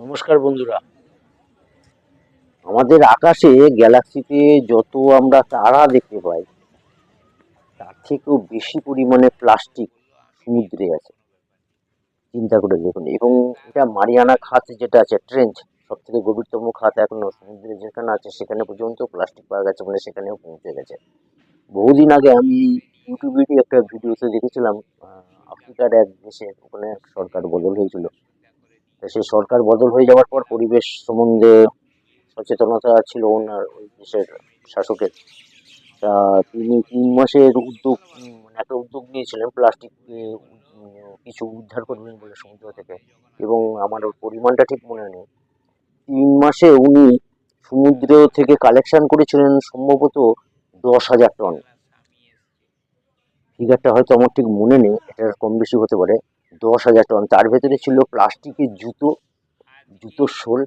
নমস্কার বন্ধুরা। আমাদের আকাশে গ্যালাক্সিতে যত আমরা তারা দেখতে পাই, তার থেকেও বেশি পরিমাণে প্লাস্টিক সমুদ্রে আছে। চিন্তা করে দেখুন। এবং এটা মারিয়ানা খাত যেটা আছে ট্রেঞ্চ সব থেকে গভীরতম খাত এখনও সমুদ্রে যেখানে আছে, সেখানে পর্যন্ত প্লাস্টিক পাওয়া গেছে মানে সেখানেও পৌঁছে গেছে। বহুদিন আগে আমি ইউটিউবে একটা ভিডিওতে দেখেছিলাম আফ্রিকার এক দেশে ওখানে সরকার বদল হয়েছিল। সেই সরকার বদল হয়ে যাওয়ার পর পরিবেশ সম্বন্ধে সচেতনতা ছিল ওনার ওই দেশের শাসকের। তা তিনি তিন মাসের উদ্যোগ মানে একটা উদ্যোগ নিয়েছিলেন প্লাস্টিক কিছু উদ্ধার করবেন বলে সমুদ্র থেকে। এবং আমার পরিমাণটা ঠিক মনে নেই। তিন মাসে উনি সমুদ্র থেকে কালেকশন করেছিলেন সম্ভবত দশ হাজার টন। ফিগারটা হয়তো আমার ঠিক মনে নেই, এটার কম বেশি হতে পারে। দশ হাজার টন। তার ভেতরে ছিল প্লাস্টিকের জুতো জুতোর শোল,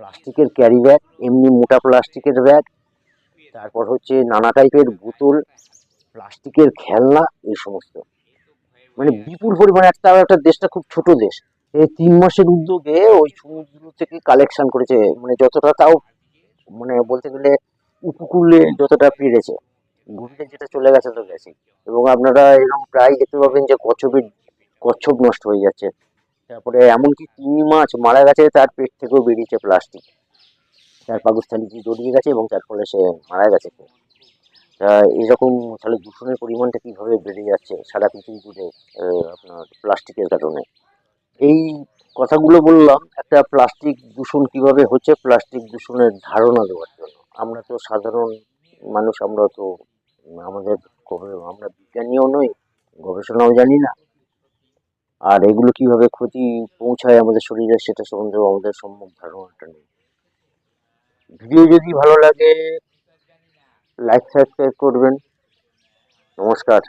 প্লাস্টিকের ক্যারি ব্যাগ, এমনি মোটা প্লাস্টিকের ব্যাগ, তারপর হচ্ছে নানা টাইপের বোতল, প্লাস্টিকের খেলনা, এই সমস্ত। মানে বিপুল পরিমাণে একটা একটা দেশটা খুব ছোট দেশ। এই তিন মাসের উদ্যোগে ওই সমুদ্র থেকে কালেকশন করেছে। মানে যতটা তাও মানে বলতে গেলে উপকূলে যতটা পেরেছে। ঘুরতে যেটা চলে গেছে তো গেছে এবং আপনারা এরকম প্রায় দেখতে পাবেন যে কচ্ছপের কচ্ছপ নষ্ট হয়ে যাচ্ছে। তারপরে এমনকি চিংড়ি মাছ মারা গেছে, তার পেট থেকেও বেরিয়েছে প্লাস্টিক। তার পাকিস্তানি যে জড়িয়ে গেছে এবং তার ফলে সে মারা গেছে। এরকম তাহলে দূষণের পরিমাণটা কীভাবে বেড়ে যাচ্ছে সারা পৃথিবী জুড়ে আপনার প্লাস্টিকের কারণে? এই কথাগুলো বললাম, একটা প্লাস্টিক দূষণ কীভাবে হচ্ছে, প্লাস্টিক দূষণের ধারণা দেওয়ার জন্য। আমরা তো সাধারণ মানুষ, আমরা তো আমাদের আমরা বিজ্ঞানীও নই, গবেষণাও জানি না। আর এগুলো কীভাবে ক্ষতি পৌঁছায় আমাদের শরীরে সেটা সম্বন্ধেও আমাদের সম্যক ধারণাটা নেই। ভিডিও যদি ভালো লাগে লাইক সাবস্ক্রাইব করবেন। নমস্কার।